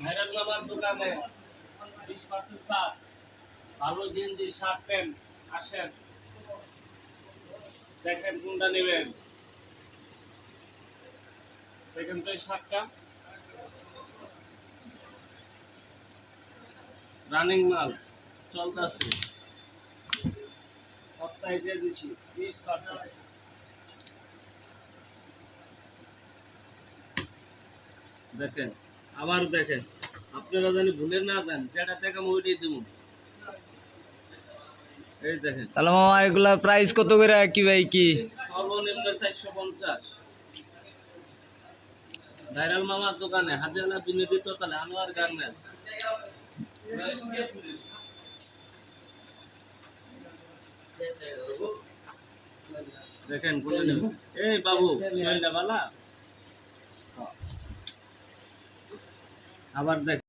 Viral দোকানে বিশ percent ভালো শার্ট, প্যান্ট, আসেন। দেখেন কোনটা নেবেন। দেখেন তো এই শার্টটা। রানিং মাল, চলতেছে। সপ্তাহে দিয়ে দিচ্ছি, বিশ পার্সেন্ট। দেখেন। আবার দেখেন আপনারা জানি ভুলে না যান যেটা থেকে ওইটাই দেবো। এই দেখেন। তাহলে মামা এগুলা প্রাইস কত করে কি ভাই কি? সর্বনিম্ন চারশো পঞ্চাশ। ভাইরাল মামার দোকানে হাজারা বিনোদিত তাহলে আনোয়ার গার্মেন্টস। দেখেন বলে এই বাবু শরীরটা আবার দেখ।